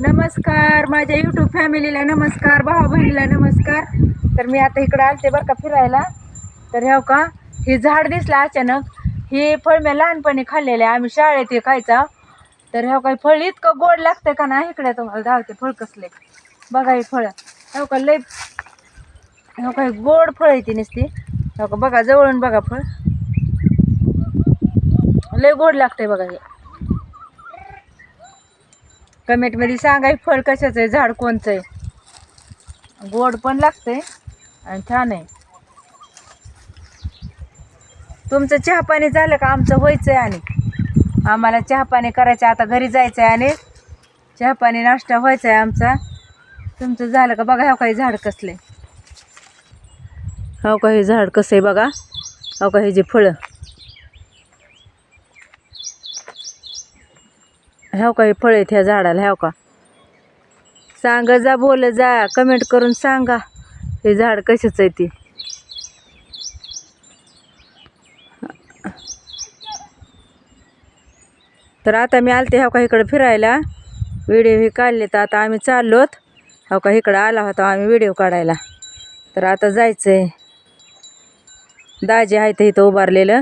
नमस्कार माझ्या यूट्यूब फॅमिलीला नमस्कार भाऊ बहिणीला नमस्कार. तर मी आता इकडं आलते बरं का फिरायला. तर ह्या हो का हे झाड दिसलं अचानक. हे फळ मी लहानपणी खाल्लेले आम्ही शाळेत हे खायचा. तर ह्या हो काही फळ इतकं गोड लागतंय का ना इकडे तुम्हाला धावते फळ कसले बघा हे फळ. ह्या हो का लय ह्या काही गोड फळ आहे ती नुसती. ह्या का बघा जवळून बघा फळ. लय गोड लागतंय बघा हे. कमेंटमध्ये सांगा फळ कशाचं आहे? झाड कोणचं आहे? गोड पण लागते आणि छान आहे. तुमचं चहा पाणी झालं का? आमचं व्हायचं आहे आणि. आम्हाला चहा पाणी करायचं आता घरी जायचं आहे आणि चहा पाणी नाश्ता व्हायचा आहे आमचा. तुमचं झालं का? बघा हो काही झाड कसले? हो का हे झाड कसं आहे बघा? हो का हे जे फळं? ह्याव का हे फळ आहेत ह्या झाडाला ह्याव का? सांगा जा बोल जा. कमेंट करून सांगा. हे झाड कशाचं आहे ती? तर आता मी आलते ह्याव का इकडं फिरायला? व्हिडिओ हे काढले तर आता आम्ही चाललोत. हो का इकडं आला होता आम्ही व्हिडिओ काढायला. तर आता जायचं आहे दाजी आहे तर इथं उभारलेलं.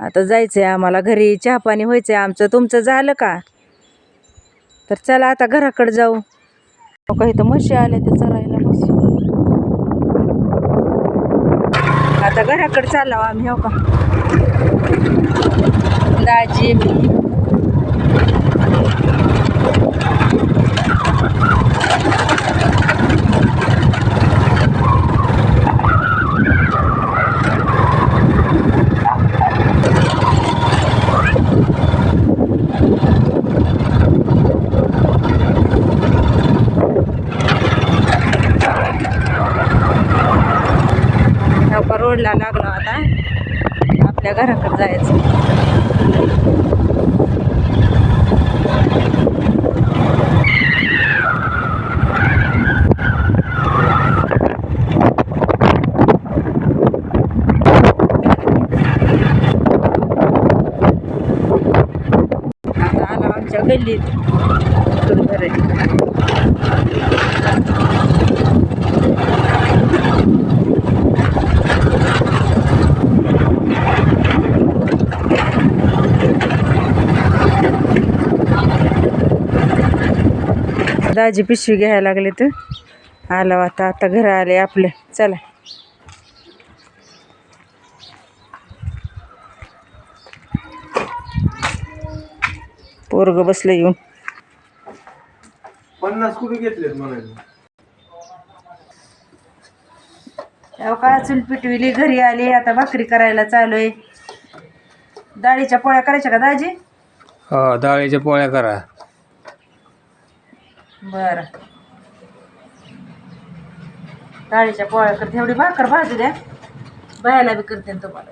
आता जायचं आहे आम्हाला घरी. चहापाणी व्हायचं आहे आमचं. तुमचं झालं का? तर चला आता घराकडे जाऊ. काही का इथं म्हशी आल्या ते चरायला म्हशी आता घराकडे चालावं आम्ही हो का? दाजी मी हो का रोडला लागलो आता आपल्या घराकडे जायचं आता आलो आमच्या गल्लीत इथून घरी दाजी पिशवी घ्यायला लागले तर. आला आता आता घर आले आपले. चला. पोरग बसलं येऊन. पन्नास कुठे घेतलेत म्हणायचं? तेव्हा का चूल पिटविली? घरी आली आता भाकरी करायला चालू आहे. डाळीच्या पोळ्या करायच्या का दाजी? हो डाळीच्या पोळ्या करा. बर. डाळीच्या पोळ्या करते एवढी भाकर भाजू द्या. बायाला बी करते ना तुम्हाला.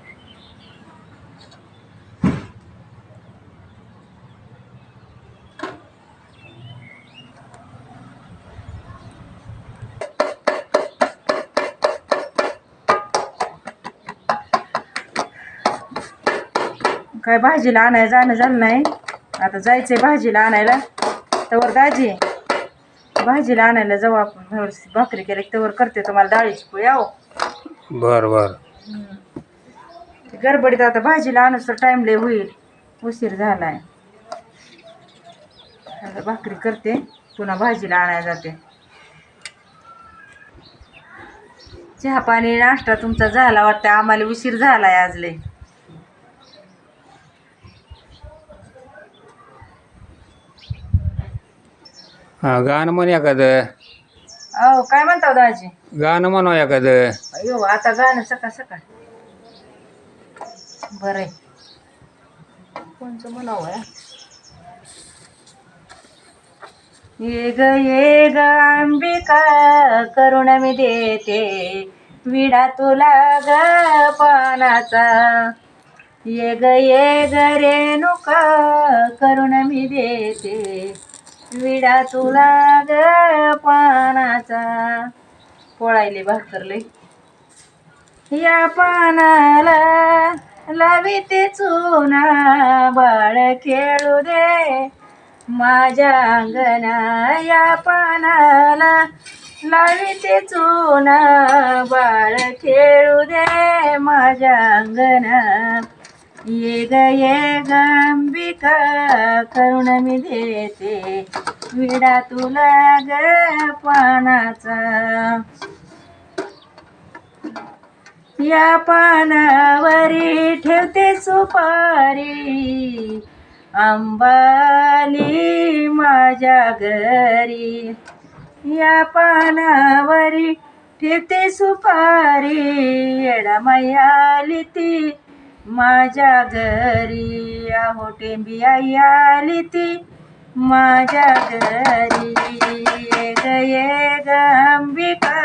काय भाजीला आणायला जाणं झालं नाही. आता जायचंय भाजीला आणायला. तवर दाजी भाजीला आणायला जाऊ आपण. थोडीशी भाकरी केली तवर करते. तुम्हाला डाळीची पोळी आहो. बर बर. ते गडबडीत आता भाजीला आणूस तर टाईम लय होईल. उशीर झालाय. आता भाकरी करते. पुन्हा भाजीला आणायला जाते. चहा पाणी नाश्ता तुमचा झाला वाटतं? आम्हाला उशीर झालाय आज लय. हा गाणं म्हण एखादं. अहो काय म्हणता दाजी? गाणं म्हणू एखादं. अयो आता गाणं सकाळ सकाळ. बरं आहे कोणचं म्हणावं आहे? ये ग ये ग अंबिका करुण मी देते. विडा तुला ग पानाचा. ये ग ये ग रेणुका करुण मी देते. विडा तुला ग पानाचा. पोळायले भाकरले या पानाला लाविते चुना बाळ खेळू दे. माझ्या अंगणा या पानाला लाविते चुना बाळ खेळू दे. माझ्या अंगणा ये ग ये ग अंबिका करुण मी देते विडा तुला ग पानाचा. या पानावरी ठेवते सुपारी अंबाली माझ्या घरी. या पानावरी ठेवते सुपारी येडामाई आली ती माझ्या घरी आहो टेंबी आई आली ती. माझ्या घरी ये ग ये ग अंबिका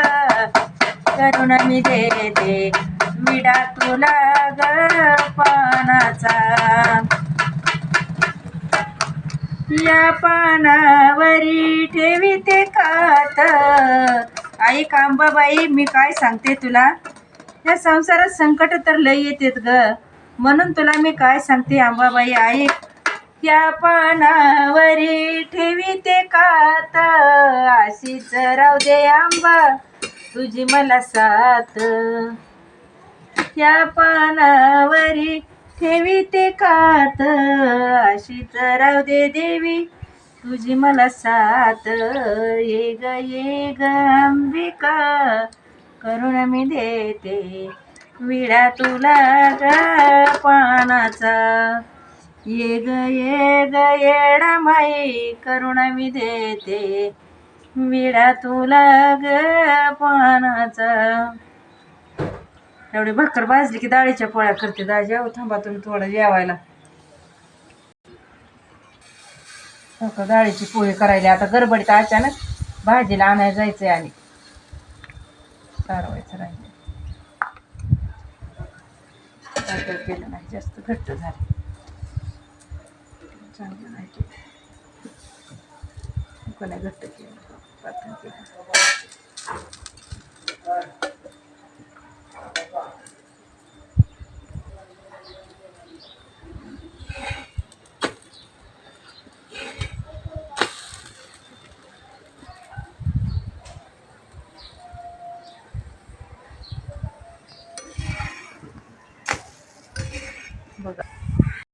मी देते विडा तुला ग पानाचा. या पानावरी ठेवीते कात आई कांबाबाई मी काय सांगते तुला? या संसारात संकट तर लय येतेत ग. म्हणून तुला मी काय सांगते आंबाबाई आई? त्या पानावरी ठेवी ते कात अशीच राहू दे आंबा तुझी मला साथ. त्या पानावरी ठेवी ते कात अशीच राहू दे देवी तुझी मला साथ. ये ग ये ग अंबिका करुण मी देते. विडा तुला ग पानाचा ये ग ये ग येडा माई करुणा मी देते. विडा तुला ग पानाचा एवढी भाकर भाजली की डाळीच्या पोळ्या करते दाजी. अहो थांबा तुम्ही थोडं जेवायला. हो का, डाळीची पोळी करायला. आता गडबडीत अचानक भाजीला आणायला जायचंय आणि. कारवायचं राहिले पातळ केलं नाही. जास्त घट्ट झालं. चांगलं नाही केलं. कोणा घट्ट केलं? पातळ केलं